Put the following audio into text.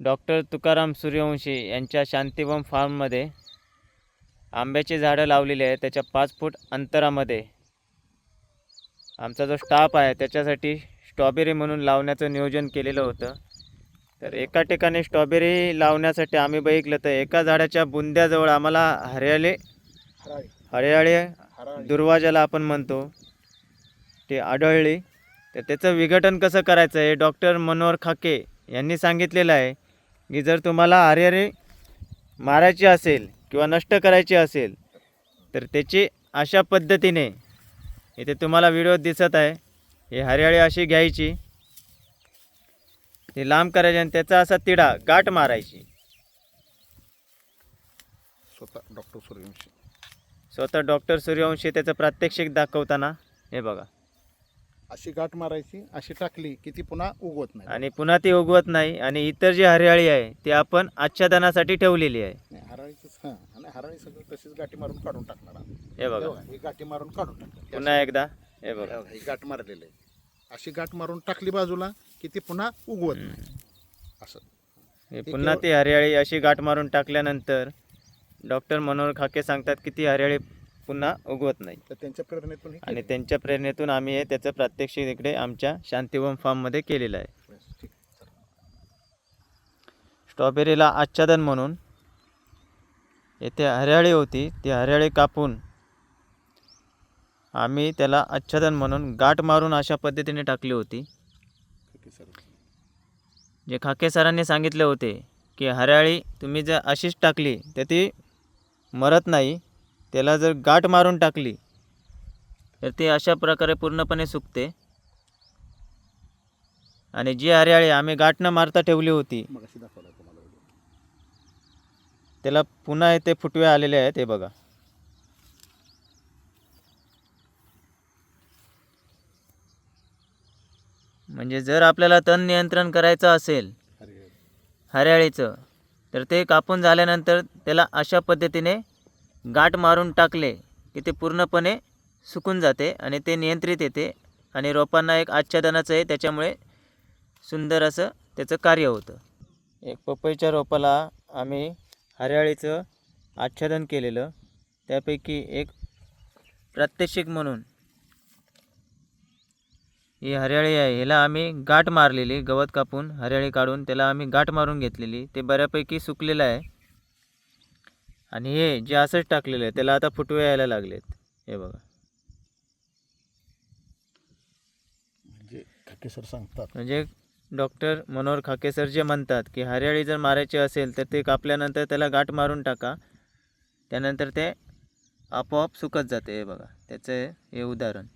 Doctor Tukaram Suryavanshi यांच्या शांतीवन फार्ममध्ये आंब्याची झाडं लावलेली आहे त्याच्या पाच फूट अंतरामध्ये आमचा जो स्टाफ आहे त्याच्यासाठी स्ट्रॉबेरी म्हणून लावण्याचं नियोजन केलेलं होतं. तर एका ठिकाणी स्ट्रॉबेरी लावण्यासाठी आम्ही बघितलं तर एका झाडाच्या बुंद्याजवळ आम्हाला हरियाळी हरियाळी दुर्वाजाला आपण म्हणतो ते आढळली. तर त्याचं विघटन कसं करायचं हे डॉक्टर मनोहर खाके यांनी सांगितलेलं आहे. की जर तुम्हाला हरिहरी मारायची असेल किंवा नष्ट करायची असेल तर त्याची अशा पद्धतीने इथे तुम्हाला व्हिडिओ दिसत आहे. ही हरियाळी अशी घ्यायची. ती लांब करायची आणि त्याचा असा तिडा गाठ मारायची. स्वतः डॉक्टर सूर्यवंशी. स्वतः डॉक्टर सूर्यवंशी त्याचं प्रात्यक्षिक दाखवताना हे बघा. अशी गाठ मारायची अशी टाकली की ती पुन्हा उगवत नाही. आणि पुन्हा ती उगवत नाही. आणि इतर जी हरियाळी आहे ती आपण आच्छादनासाठी ठेवलेली आहे. नाही, हराळीचंच हां. आणि हराळी सगळं तशीच गाठी मारून काढून टाकणार आम्ही. हे बघा. तेव्हा ही गाठी मारून काढून टाकणार. पुन्हा एकदा हे बघा. ही गाठ मारलेली आहे. अशी गाठ मारून टाकली बाजूला की ती पुन्हा उगवत नाही. असं. हे पुन्हा ती हरियाळी अशी गाठ मारून टाकल्यानंतर डॉक्टर मनोहर खाके सांगतात की ती हरियाळी पुन्हा उगवत नाही तर त्यांच्या प्रेरणेतून हे आणि केलं. त्यांच्या प्रेरणेतून आम्ही हे त्याचं प्रात्यक्षिक इकडे आमच्या शांतिवन फार्ममध्ये केलेलं आहे बस, ठीक चला. स्ट्रॉबेरीला आच्छादन म्हणून येथे हरियाळी होती ती हरियाळी कापून आम्ही त्याला आच्छादन म्हणून गाठ मारून अशा पद्धतीने टाकली होती ठीक आहे सर जे खाके सरांनी सांगितले होते की हरियाळी तुम्ही जर अशीच टाकली तर ती मरत नाही त्याला जर गाठ मारून टाकली तर ती अशा प्रकारे पूर्णपणे सुकते. आणि जी हरियाळी आम्ही गाठ न मारता ठेवली होती. त्याला पुन्हा इथे फुटवे आलेले आहेत हे बघा. म्हणजे जर आपल्याला तण नियंत्रण करायचं असेल हरियाळी. हरियाळीचं तर ते कापून झाल्यानंतर त्याला अशा पद्धतीने गाठ मारून टाकले की ते पूर्णपणे सुकून जाते आणि ते नियंत्रित येते आणि रोपांना एक आच्छादनाचं आहे. त्याच्यामुळे सुंदर असं त्याचं कार्य होतं. एक पपईच्या रोपाला आम्ही हरियाळीचं आच्छादन केलेलं. त्यापैकी एक प्रात्यक्षिक म्हणून ही हरियाळी आहे. ह्याला आम्ही गाठ मारलेली गवत कापून हरियाळी काढून त्याला आम्ही गाठ मारून घेतलेली. ते बऱ्यापैकी सुकलेलं आहे. आणि हे जे असंच टाकलेलं आहे त्याला आता फुटवे यायला लागलेत. हे बघा. म्हणजे खाके सर सांगतात. म्हणजे डॉक्टर मनोहर खाके सर जे म्हणतात की हरियाळी जर मारायची असेल तर ते कापल्यानंतर त्याला गाठ मारून टाका. त्यानंतर ते आपोआप सुकत जाते हे बघा. त्याचं हे उदाहरण.